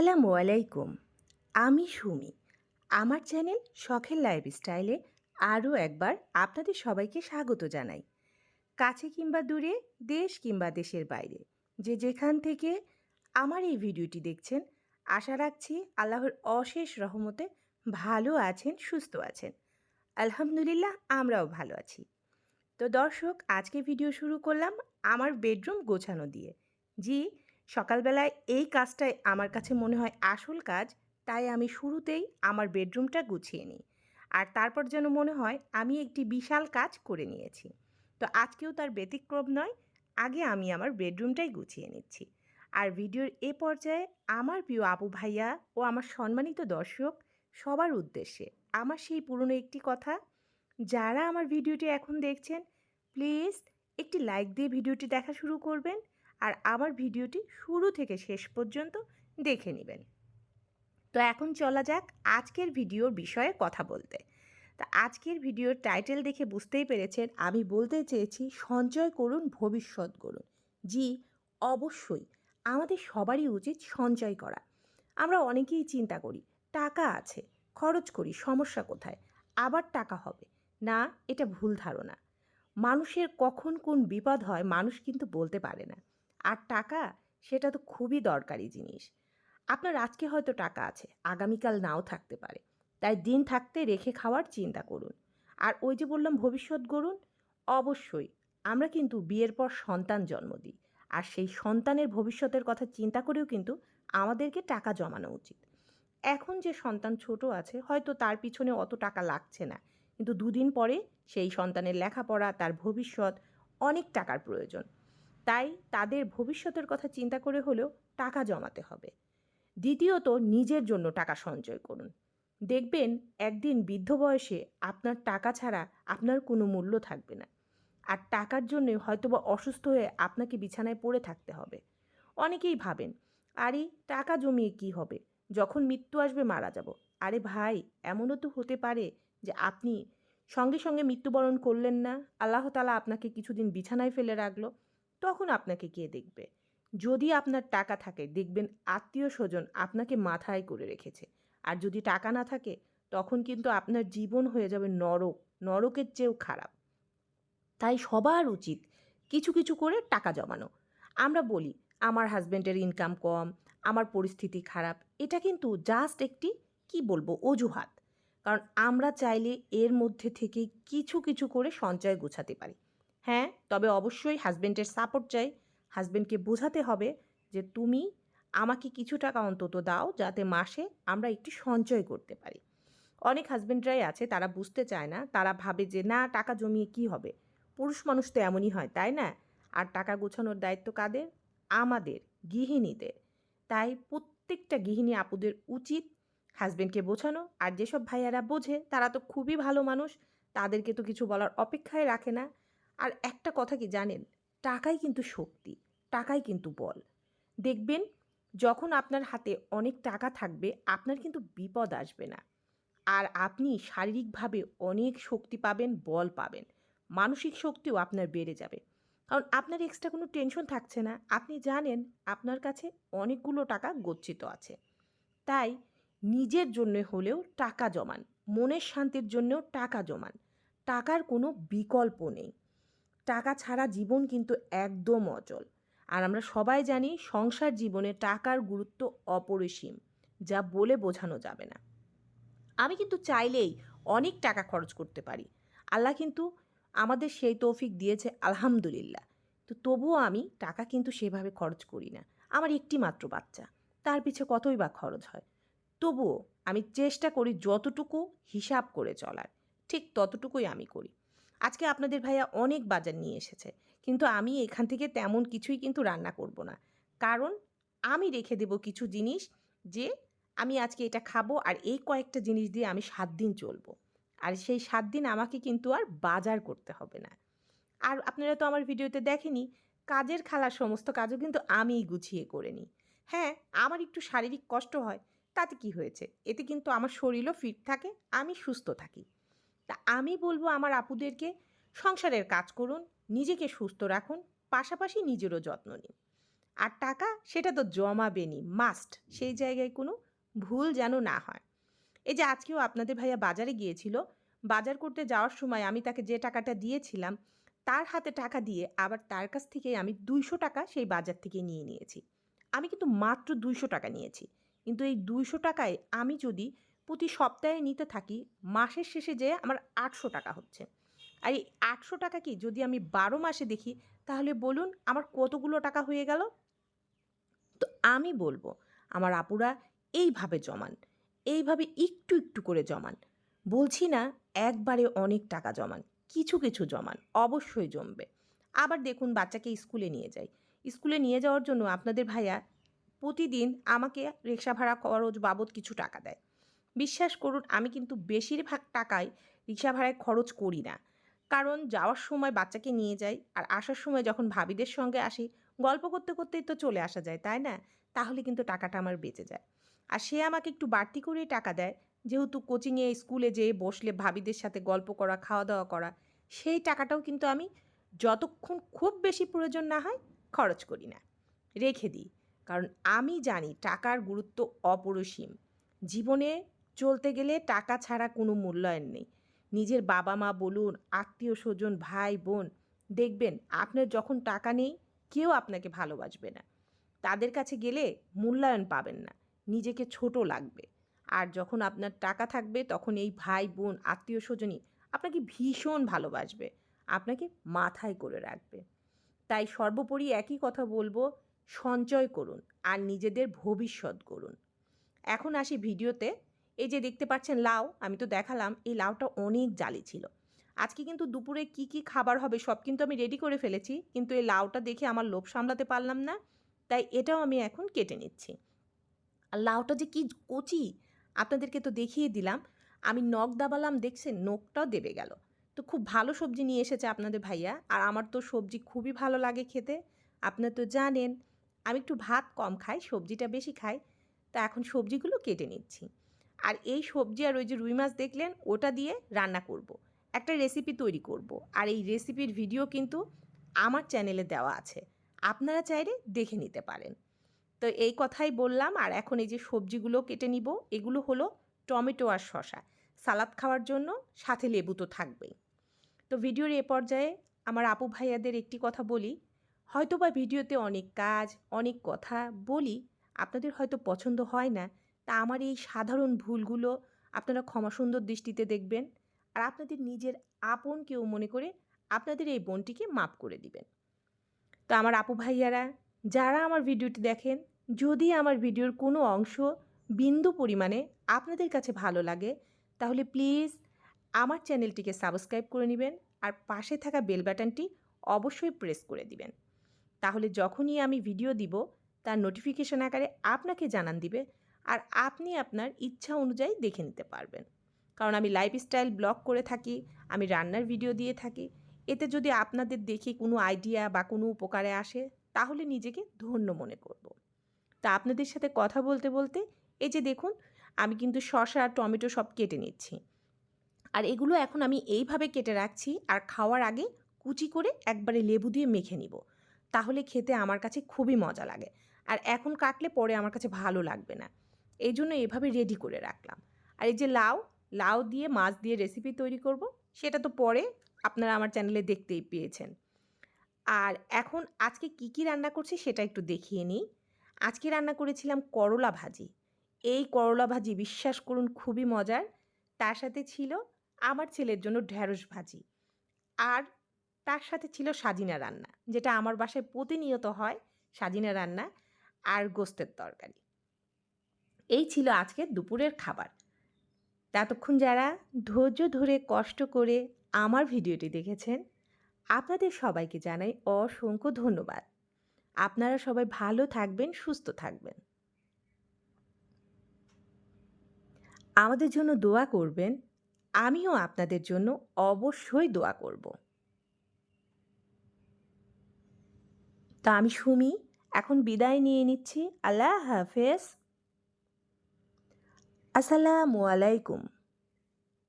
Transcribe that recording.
আসসালামু আলাইকুম। আমি সুমি। আমার চ্যানেল শখের লাইফস্টাইলে আরও একবার আপনাদের সবাইকে স্বাগত জানাই। কাছে কিংবা দূরে, দেশ কিংবা দেশের বাইরে। যে যেখান থেকে আমার এই ভিডিওটি দেখছেন, আশা রাখছি আল্লাহর অশেষ রহমতে ভালো আছেন, সুস্থ আছেন। আলহামদুলিল্লাহ, আমরাও ভালো আছি। তো দর্শক, আজকে ভিডিও শুরু করলাম আমার বেডরুম গোছানো দিয়ে। জি সকালবেলায় এই কাজটাই আমার কাছে মনে হয় আসল কাজ, তাই আমি শুরুতেই আমার বেডরুমটা গুছিয়ে নিই। আর তারপর যেন মনে হয় আমি একটি বিশাল কাজ করে নিয়েছি। তো আজকেও তার ব্যতিক্রম নয়, আগে আমি আমার বেডরুমটাই গুছিয়ে নিচ্ছি। আর ভিডিওর এ পর্যায়ে আমার প্রিয় আপু ভাইয়া ও আমার সম্মানিত দর্শক সবার উদ্দেশ্যে আমার সেই পুরনো একটি কথা, যারা আমার ভিডিওটি এখন দেখছেন, প্লিজ একটি লাইক দিয়ে ভিডিওটি দেখা শুরু করবেন আর আমার ভিডিওটি শুরু থেকে শেষ পর্যন্ত দেখে নেবেন। তো এখন চলা যাক আজকের ভিডিওর বিষয়ে কথা বলতে। তা আজকের ভিডিওর টাইটেল দেখে বুঝতেই পেরেছেন আমি বলতে চেয়েছি সঞ্চয় করুন, ভবিষ্যৎ করুন জি, অবশ্যই। আমাদের সবারই উচিত সঞ্চয় করা। আমরা অনেকেই চিন্তা করি, টাকা আছে, খরচ করি, সমস্যা কোথায়? আবার টাকা হবে। না, এটা ভুল ধারণা। মানুষের কখন কোন বিপদ হয় মানুষ কিন্তু বলতে পারে না। আর টাকা সেটা তো খুবই দরকারি জিনিস। আপনার আজকে হয়তো টাকা আছে, আগামীকাল নাও থাকতে পারে। তাই দিন থাকতে রেখে খাওয়ার চিন্তা করুন। আর ওই যে বললাম ভবিষ্যৎ গড়ুন, অবশ্যই আমরা কিন্তু বিয়ের পর সন্তান জন্ম দিই। আর সেই সন্তানের ভবিষ্যতের কথা চিন্তা করেও কিন্তু আমাদেরকে টাকা জমানো উচিত। এখন যে সন্তান ছোট আছে, হয়তো তার পিছনে অত টাকা লাগছে না। কিন্তু দুদিন পরে সেই সন্তানের লেখাপড়া, তার ভবিষ্যৎ অনেক টাকার প্রয়োজন। তাই তাদের ভবিষ্যতের কথা চিন্তা করে হলেও টাকা জমাতে হবে। দ্বিতীয়ত, নিজের জন্য টাকা সঞ্চয় করুন। দেখবেন, একদিন বৃদ্ধ বয়সে আপনার টাকা ছাড়া আপনার কোনো মূল্য থাকবে না। আর টাকার জন্যে হয়তোবা অসুস্থ হয়ে আপনাকে বিছানায় পড়ে থাকতে হবে। অনেকেই ভাবেন, আরে, টাকা জমিয়ে কি হবে? যখন মৃত্যু আসবে মারা যাব। আরে ভাই, এমনও তো হতে পারে যে আপনি সঙ্গে সঙ্গে মৃত্যুবরণ করলেন না। আল্লাহ তালা আপনাকে কিছুদিন বিছানায় ফেলে রাখল। তখন আপনাকে কে দেখবে। যদি আপনার টাকা থাকে, দেখবেন আত্মীয় স্বজন আপনাকে মাথায় করে রেখেছে। আর যদি টাকা না থাকে, তখন কিন্তু আপনার জীবন হয়ে যাবে নরক, নরকের চেয়েও খারাপ। তাই সবার উচিত কিছু কিছু করে টাকা জমানো। আমরা বলি, আমার হাজব্যান্ডের ইনকাম কম, আমার পরিস্থিতি খারাপ। এটা কিন্তু জাস্ট একটি, কি বলব, অজুহাত। কারণ আমরা চাইলে এর মধ্যে থেকে কিছু কিছু করে সঞ্চয় গোছাতে পারি। হ্যাঁ তবে অবশ্যই হাজব্যান্ডের সাপোর্ট চাই। হাজব্যান্ডকে বোঝাতে হবে যে তুমি আমাকে কিছু টাকা অন্তত দাও যাতে মাসে আমরা একটু সঞ্চয় করতে পারি। অনেক হাজব্যান্ডরাই আছে, তারা বুঝতে চায় না, তারা ভাবে যে না, টাকা জমিয়ে কি হবে? পুরুষ মানুষ তো এমনই হয়, তাই না? আর টাকা গোছানোর দায়িত্ব কাদের? আমাদের, গৃহিণীদের। তাই প্রত্যেকটা গৃহিণী আপুদের উচিত হাজব্যান্ডকে বোঝানো। আর যেসব ভাইয়ারা বোঝে, তারা তো খুবই ভালো মানুষ, তাদেরকে তো কিছু বলার অপেক্ষায় রাখে না। আর একটা কথা কি জানেন? টাকাই কিন্তু শক্তি, টাকাই কিন্তু বল। দেখবেন, যখন আপনার হাতে অনেক টাকা থাকবে, আপনার কিন্তু বিপদ আসবে না। আর আপনি শারীরিকভাবে অনেক শক্তি পাবেন, বল পাবেন। মানসিক শক্তিও আপনার বেড়ে যাবে। কারণ আপনার এক্সট্রা কোনো টেনশন থাকছে না। আপনি জানেন, আপনার কাছে অনেকগুলো টাকা গচ্ছিত আছে। তাই নিজের জন্য হলেও টাকা জমান, মনের শান্তির জন্যও টাকা জমান। টাকার কোনো বিকল্প নেই। টাকা ছাড়া জীবন কিন্তু একদম অচল। আর আমরা সবাই জানি সংসার জীবনে টাকার গুরুত্ব অপরিসীম, যা বলে বোঝানো যাবে না। আমি কিন্তু চাইলেই অনেক টাকা খরচ করতে পারি। আল্লাহ কিন্তু আমাদের সেই তৌফিক দিয়েছে, আলহামদুলিল্লাহ। তো তবুও আমি টাকা কিন্তু সেভাবে খরচ করি না। আমার একটি মাত্র বাচ্চা, তার পিছে কতই বা খরচ হয়? তবুও আমি চেষ্টা করি যতটুকু হিসাব করে চলার, ঠিক ততটুকুই আমি করি। আজকে আপনাদের ভাইয়া অনেক বাজার নিয়ে এসেছে। কিন্তু আমি এখান থেকে তেমন কিছুই কিন্তু রান্না করব না। কারণ আমি রেখে দেব কিছু জিনিস যে আমি আজকে এটা খাব আর এই কয়েকটা জিনিস দিয়ে আমি সাত দিন চলবো। আর সেই সাত দিন আমাকে কিন্তু আর বাজার করতে হবে না। আর আপনারা তো আমার ভিডিওতে দেখেনি, কাজের খালার সমস্ত কাজও কিন্তু আমিই গুছিয়ে করে নিই। হ্যাঁ আমার একটু শারীরিক কষ্ট হয়, তাতে কি হয়েছে? এতে কিন্তু আমার শরীরও ফিট থাকে, আমি সুস্থ থাকি। তা আমি বলব আমার আপুদেরকে, সংসারের কাজ করুন, নিজেকে সুস্থ রাখুন, পাশাপাশি নিজেরও যত্ন নিন। আর টাকা সেটা তো জমাবেনই মাস্ট সেই জায়গায় কোনো ভুল যেন না হয়। এই যে আজকেও আপনাদের ভাইয়া বাজারে গিয়েছিল, বাজার করতে যাওয়ার সময় আমি তাকে যে টাকাটা দিয়েছিলাম, তার হাতে টাকা দিয়ে আবার তার কাছ থেকে আমি দুইশো টাকা সেই বাজার থেকে নিয়ে নিয়েছি। আমি কিন্তু মাত্র দুইশো টাকা নিয়েছি, কিন্তু এই দুইশো টাকায় আমি যদি প্রতি সপ্তাহে নিতে থাকি, মাসের শেষে যেয়ে আমার আটশো টাকা হচ্ছে। আর এই আটশো টাকা কি যদি আমি বারো মাসে দেখি, তাহলে বলুন আমার কতগুলো টাকা হয়ে গেল? তো আমি বলব, আমার আপুরা এইভাবে জমান, এইভাবে একটু একটু করে জমান। বলছি না একবারে অনেক টাকা জমান, কিছু কিছু জমান, অবশ্যই জমবে। আবার দেখুন বাচ্চাকে স্কুলে নিয়ে যাই। স্কুলে নিয়ে যাওয়ার জন্য আপনাদের ভাইয়া প্রতিদিন আমাকে রিক্সা ভাড়া খরচ বাবদ কিছু টাকা দেয়। বিশ্বাস করুন, আমি কিন্তু বেশিরভাগ টাকায় রিক্সা ভাড়ায় খরচ করি না। কারণ যাওয়ার সময় বাচ্চাকে নিয়ে যাই আর আসার সময় যখন ভাবিদের সঙ্গে আসি, গল্প করতে করতেই তো চলে আসা যায়, তাই না? তাহলে কিন্তু টাকাটা আমার বেঁচে যায়। আর সে আমাকে একটু বাড়তি করেই টাকা দেয়, যেহেতু কোচিংয়ে স্কুলে যেয়ে বসলে ভাবিদের সাথে গল্প করা খাওয়া দাওয়া করা, সেই টাকাটাও কিন্তু আমি যতক্ষণ খুব বেশি প্রয়োজন না হয় খরচ করি না। রেখে দিই। কারণ আমি জানি টাকার গুরুত্ব অপরিসীম। জীবনে চলতে গেলে টাকা ছাড়া কোনো মূল্যায়ন নেই। নিজের বাবা মা বলুন, আত্মীয় স্বজন, ভাই, বোন, দেখবেন আপনার যখন টাকা নেই, কেউ আপনাকে ভালোবাসবে না। তাদের কাছে গেলে মূল্যায়ন পাবেন না, নিজেকে ছোট লাগবে। আর যখন আপনার টাকা থাকবে, তখন এই ভাই, বোন, আত্মীয় স্বজনই আপনাকে ভীষণ ভালোবাসবে, আপনাকে মাথায় করে রাখবে। তাই সর্বোপরি একই কথা বলব, সঞ্চয় করুন আর নিজেদের ভবিষ্যৎ করুন এখন আসি ভিডিওতে এই যে দেখতে পাচ্ছেন লাউ, আমি তো দেখালাম, এই লাউটা অনেক জালি ছিল। আজকে কিন্তু দুপুরে কি কি খাবার হবে সব কিন্তু আমি রেডি করে ফেলেছি, কিন্তু এই লাউটা দেখে আমার লোভ সামলাতে পারলাম না, তাই এটাও আমি এখন কেটে নিচ্ছি। আর লাউটা যে কি কচি, আপনাদেরকে তো দেখিয়ে দিলাম, আমি নখ দাবালাম, দেখছেন? নখটাও দেবে গেল। তো খুব ভালো সবজি নিয়ে এসেছে আপনাদের ভাইয়া, আর আমার তো সবজি খুবই ভালো লাগে খেতে আপনার তো জানেন, আমি একটু ভাত কম খাই, সবজিটা বেশি খাই, তা এখন সবজিগুলো কেটে নিচ্ছি। আর এই সবজি আর ওই যে রুই মাছ দেখলেন, ওটা দিয়ে রান্না করব। একটা রেসিপি তৈরি করব। আর এই রেসিপির ভিডিও কিন্তু আমার চ্যানেলে দেওয়া আছে। আপনারা চাইলে দেখে নিতে পারেন। তো এই কথাই বললাম, আর এখন এই যে সবজিগুলো কেটে নিব, এগুলো হলো টমেটো আর শশা সালাদ খাওয়ার জন্য সাথে লেবু তো থাকবেই। তো ভিডিওর এ পর্যায়ে আমার আপু ভাইয়াদের একটি কথা বলি। হয়তো বা ভিডিওতে অনেক কাজ, অনেক কথা বলি, আপনাদের হয়তো পছন্দ হয় না। তা আমার এই সাধারণ ভুলগুলো আপনারা ক্ষমা সুন্দর দৃষ্টিতে দেখবেন আর আপনাদের নিজের আপন কেউ মনে করে আপনাদের এই বোনটিকে মাপ করে দিবেন। তো আমার আপু ভাইয়ারা, যারা আমার ভিডিওটি দেখেন, যদি আমার ভিডিওর কোনো অংশ বিন্দু পরিমাণে আপনাদের কাছে ভালো লাগে, তাহলে প্লিজ আমার চ্যানেলটিকে সাবস্ক্রাইব করে নেবেন আর পাশে থাকা বেল বাটনটি অবশ্যই প্রেস করে দিবেন। তাহলে যখনই আমি ভিডিও দিব, তার নোটিফিকেশন আকারে আপনাকে জানান দিবে আর আপনি আপনার ইচ্ছা অনুযায়ী দেখে নিতে পারবেন। কারণ আমি লাইফস্টাইল ব্লগ করে থাকি, আমি রান্নার ভিডিও দিয়ে থাকি। এতে যদি আপনাদের দেখে কোনো আইডিয়া বা কোনো উপকারে আসে, তাহলে নিজেকে ধন্য মনে করব। তা আপনাদের সাথে কথা বলতে বলতে, এই যে দেখুন, আমি কিন্তু শসা টমেটো সব কেটে নিচ্ছি। আর এগুলো এখন আমি এইভাবে কেটে রাখছি আর খাওয়ার আগে কুচি করে একবারে লেবু দিয়ে মেখে নিব। তাহলে খেতে আমার কাছে খুবই মজা লাগে। আর এখন কাটলে পরে আমার কাছে ভালো লাগবে না। এই জন্য এভাবে রেডি করে রাখলাম। আর এই যে লাউ লাউ দিয়ে মাছ দিয়ে রেসিপি তৈরি করব, সেটা তো পরে আপনারা আমার চ্যানেলে দেখতেই পেয়েছেন। আর এখন আজকে কি কি রান্না করছি সেটা একটু দেখিয়ে নিই। আজকে রান্না করেছিলাম করলা ভাজি। এই করলা ভাজি বিশ্বাস করুন খুবই মজার। তার সাথে ছিল আমার ছেলের জন্য ঢ্যাঁড়স ভাজি। আর তার সাথে ছিল সাজিনা রান্না, যেটা আমার বাসায় প্রতিনিয়ত হয় সাজিনা রান্না আর গোস্তের তরকারি। এই ছিল আজকে দুপুরের খাবার। ততক্ষণ যারা ধৈর্য ধরে, কষ্ট করে আমার ভিডিওটি দেখেছেন, আপনাদের সবাইকে জানাই অসংখ্য ধন্যবাদ। আপনারা সবাই ভালো থাকবেন, সুস্থ থাকবেন। আমাদের জন্য দোয়া করবেন, আমিও আপনাদের জন্য অবশ্যই দোয়া করব। তা আমি সুমি, এখন বিদায় নিয়ে নিচ্ছি। আল্লাহ হাফেজ। আসসালামু আলাইকুম।